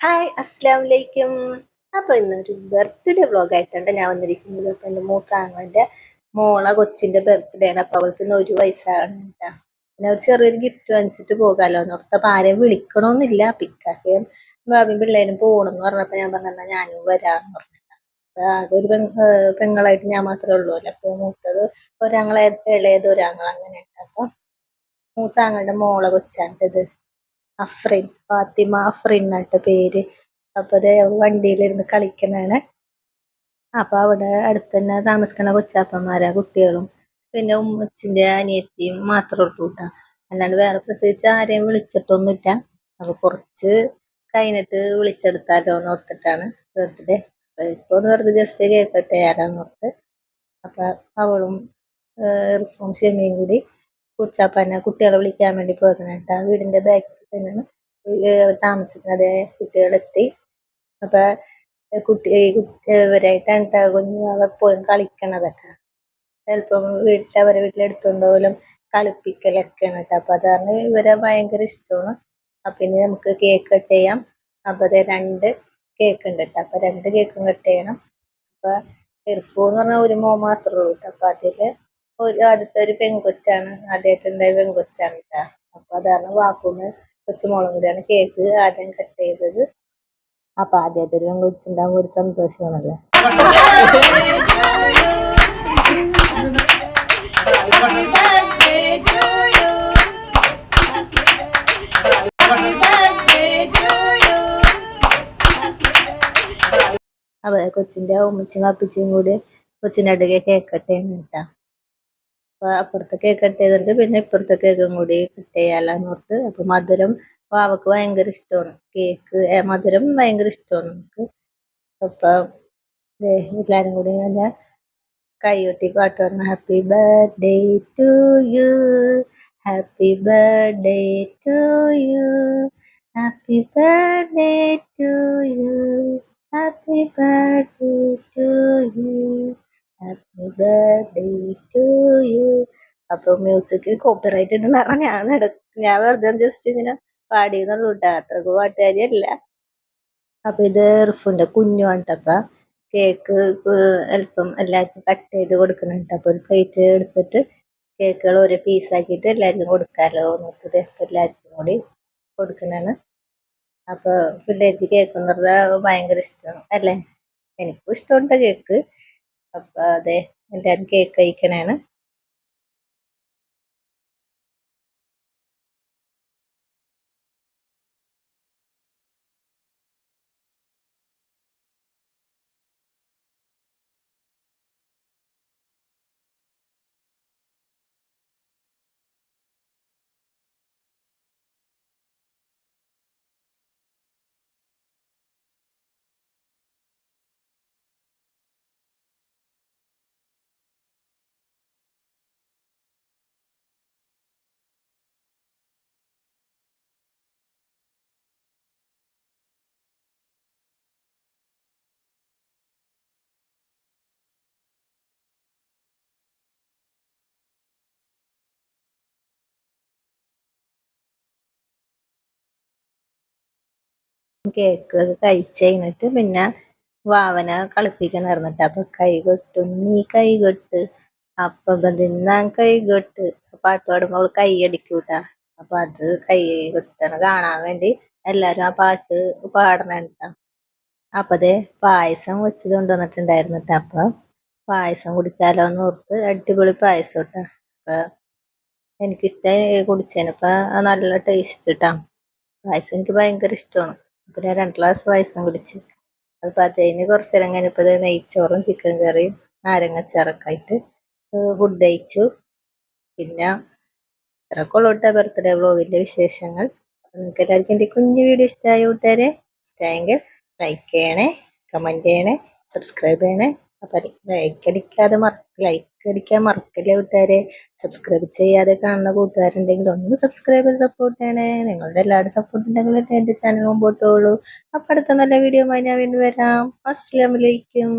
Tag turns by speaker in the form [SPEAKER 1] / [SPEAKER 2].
[SPEAKER 1] Hi അസ്സാം വലൈക്കും അപ്പൊ ഇന്നൊരു ബർത്ത്ഡേ വ്ളോഗ് ആയിട്ടുണ്ട് ഞാൻ വന്നിരിക്കുന്നത്. അപ്പൊ എന്റെ മൂത്താങ്ങളുടെ മോളെ കൊച്ചിന്റെ ബർത്ത്ഡേ ആണ്. അപ്പൊ അവൾക്ക് ഇന്ന് ഒരു വയസ്സാണ് പിന്നെ ഒരു ചെറിയൊരു ഗിഫ്റ്റ് വാങ്ങിച്ചിട്ട് പോകാലോ എന്ന് ഓർത്ത്. അപ്പൊ ആരെയും വിളിക്കണമെന്നില്ല പിക്കാക്കയും ബാബിയും പിള്ളേരും പോകണമെന്ന് പറഞ്ഞപ്പോ ഞാൻ പറഞ്ഞാ ഞാനും വരാന്ന് പറഞ്ഞു അതൊരു പെങ്ങളായിട്ട് ഞാൻ മാത്രമേ ഉള്ളൂ അല്ലേ അപ്പൊ മൂത്തത് ഒരാങ്ങളെ ഇളയത് ഒരാങ്ങൾ അങ്ങനെ അപ്പൊ മൂത്താങ്ങളുടെ മോളെ കൊച്ചാണ്ടത് അഫ്രിൻ ഫാത്തിമ അഫ്രിൻ എന്നിട്ട് പേര്. അപ്പൊ അത് വണ്ടിയിലിരുന്ന് കളിക്കണാണ് അപ്പൊ അവിടെ അടുത്ത് തന്നെ താമസിക്കുന്ന കൊച്ചാപ്പന്മാരാ കുട്ടികളും. പിന്നെ ഉമ്മച്ചിന്റെ അനിയത്തിയും മാത്രം ഉള്ളൂ കേട്ടോ. അല്ലാണ്ട് വേറെ പ്രത്യേകിച്ച് ആരെയും വിളിച്ചിട്ടൊന്നുമില്ല. അപ്പൊ കുറച്ച് കഴിഞ്ഞിട്ട് വിളിച്ചെടുത്താലോ എന്ന് ഓർത്തിട്ടാണ് വെറുതെ ഇപ്പൊ വെറുതെ ജസ്റ്റ് കേൾക്കട്ടെ ആരാന്ന് ഓർത്ത്. അപ്പൊ അവളും ഇർഫും ഷെമിയും കൂടി കുച്ചാപ്പന്നെ കുട്ടികളെ വിളിക്കാൻ വേണ്ടി പോകുന്നത് കേട്ടോ. വീടിന്റെ ബാക്കിൽ തന്നെയാണ് താമസിക്കുന്നത്. കുട്ടികളെത്തി അപ്പൊ കുട്ടി ഇവരായിട്ടാണ് കേട്ടോ കുഞ്ഞു എപ്പോഴും കളിക്കണതൊക്കെ ചിലപ്പം വീട്ടിൽ അവരെ വീട്ടിലെടുത്തുകൊണ്ടുപോലും കളിപ്പിക്കലൊക്കെയാണ് കേട്ടോ അപ്പൊ അതാണ് ഇവരെ ഭയങ്കര ഇഷ്ടമാണ്. അപ്പൊ ഇനി നമുക്ക് കേക്ക് കട്ട് ചെയ്യാം. അപ്പൊ അതെ രണ്ട് കേക്ക് ഉണ്ട് കേട്ടോ അപ്പൊ രണ്ട് കേക്കും കട്ട് ചെയ്യണം. അപ്പൊ ഇർഫു എന്ന് പറഞ്ഞാൽ ഒരു മോ മാത്രമേ ഉള്ളൂ കേട്ടോ അപ്പൊ അതിൽ ഒരു ആദ്യത്തെ ഒരു പെൺകൊച്ചാണ്. ആദ്യമായിട്ടുണ്ടായ പെൺകൊച്ചാണ് കേട്ടോ അപ്പൊ അതാണ് വാപ്പൂന്ന് കൊച്ചുമോളും കൂടിയാണ് കേക്ക് ആദ്യം കട്ട് ചെയ്തത്. അപ്പൊ ആദ്യമായിട്ട് ഒരു പെൺകൊച്ചുണ്ടാകുമ്പോൾ ഒരു സന്തോഷമാണല്ലോ. അപ്പൊ കൊച്ചിന്റെ ഉമ്മച്ചും അപ്പിച്ചും കൂടി കൊച്ചിന്റെ അടുക്കെ കേക്കട്ടെ കട്ട് അപ്പൊ അപ്പുറത്തെ കേക്ക് കട്ട് ചെയ്തിട്ട് പിന്നെ ഇപ്പുറത്തെ കേക്കും കൂടി കട്ട് ചെയ്യാലോന്ന് ഓർത്ത്. അപ്പൊ മധുരം വാവക്ക് ഭയങ്കര ഇഷ്ടമാണ് കേക്ക് മധുരം ഭയങ്കര ഇഷ്ടമാണ് നമുക്ക് അപ്പൊ എല്ലാരും കൂടി നല്ല കൈയൊട്ടി പാട്ട് പറഞ്ഞു happy birthday to you happy birthday to you happy birthday to you happy birthday to you happy birthday to you അപ്പൊ മ്യൂസിക്കിൽ കോപ്പിറൈറ്റ് ഉണ്ടെന്ന് പറഞ്ഞാൽ ഞാൻ നട ഞാൻ വെറുതെ ജസ്റ്റ് ഇങ്ങനെ പാടിയെന്നുള്ളൂ കേട്ടോ അത്രയ്ക്ക് പാട്ടുകാരിയല്ല. അപ്പൊ ഇത് റിഫുന്റെ കുഞ്ഞുവാണ്ടപ്പ കേക്ക് അല്പം എല്ലാവർക്കും കട്ട് ചെയ്ത് കൊടുക്കുന്നുണ്ട് അപ്പൊ ഒരു പ്ലേറ്റ് എടുത്തിട്ട് കേക്കുകൾ ഓരോ പീസാക്കിയിട്ട് എല്ലാവർക്കും കൊടുക്കാലോ. അപ്പൊ എല്ലാവർക്കും കൂടി കൊടുക്കുന്നതാണ്. അപ്പൊ പിള്ളേർക്ക് കേക്ക് എന്ന് പറഞ്ഞാൽ ഭയങ്കര ഇഷ്ടമാണ്. അല്ലേ? എനിക്കും ഇഷ്ടമുണ്ട് കേക്ക് അപ്പൊ അതെ എല്ലാവരും കേക്ക് കഴിക്കണേണ് കേക്ക് കഴിച്ച് കഴിഞ്ഞിട്ട് പിന്നെ വാവന കളിപ്പിക്കണർന്നിട്ട് അപ്പൊ കൈ കൊട്ടും നീ കൈ കൊട്ട്. അപ്പൊ ബദിന്നാൻ കൈ കൊട്ട്. പാട്ട് പാടുമ്പോൾ കൈ അടിക്കൂട്ട. അപ്പൊ അത് കൈ കൊട്ടണ കാണാൻ വേണ്ടി എല്ലാരും ആ പാട്ട് പാടണുണ്ട അപ്പതേ പായസം വെച്ചത് കൊണ്ടുവന്നിട്ടുണ്ടായിരുന്നിട്ട് അപ്പൊ പായസം കുടിക്കാലോ എന്ന് ഓർത്ത് അടിപൊളി പായസം കേട്ടാ അപ്പൊ എനിക്കിഷ്ട കുടിച്ചതിനപ്പ നല്ല ടേസ്റ്റ് കിട്ടാ പായസം എനിക്ക് ഭയങ്കര ഇഷ്ടമാണ് ഞാൻ രണ്ട് ഗ്ലാസ് പായസം കുടിച്ച്. അപ്പം അതിന് കുറച്ച് നേരം കഴിഞ്ഞപ്പോൾ നെയ്ച്ചോറും ചിക്കൻ കറിയും നാരങ്ങ ആയിട്ട് ഫുഡ് കഴിച്ചു. പിന്നെ ഇത്രയൊക്കെ ഉള്ളൂ ബർത്ത്ഡേ വ്ളോഗിന്റെ വിശേഷങ്ങൾ. നിങ്ങൾക്ക് എല്ലാവർക്കും എന്റെ കുഞ്ഞു വീഡിയോ ഇഷ്ടമായ കൂട്ടുകാരെ ഇഷ്ടമായെങ്കിൽ ലൈക്ക് ചെയ്യണേ കമന്റ് ചെയ്യണേ സബ്സ്ക്രൈബ് ചെയ്യണേ. അപ്പൊ ലൈക്ക് അടിക്കാതെ മറക്ക ലൈക്ക് അടിക്കാൻ മറക്കില്ല കൂട്ടുകാരെ? സബ്സ്ക്രൈബ് ചെയ്യാതെ കാണുന്ന കൂട്ടുകാരുണ്ടെങ്കിൽ ഒന്ന് സബ്സ്ക്രൈബ് ചെയ്ത് സപ്പോർട്ട് ചെയ്യണേ. നിങ്ങളുടെ എല്ലാവരും സപ്പോർട്ട് ഉണ്ടെങ്കിൽ എന്റെ ചാനൽ മുമ്പോട്ട് പോകുള്ളൂ അപ്പൊ അടുത്ത നല്ല വീഡിയോ ഞാൻ വീണ്ടും വരാം. അസ്സലാമലൈക്കും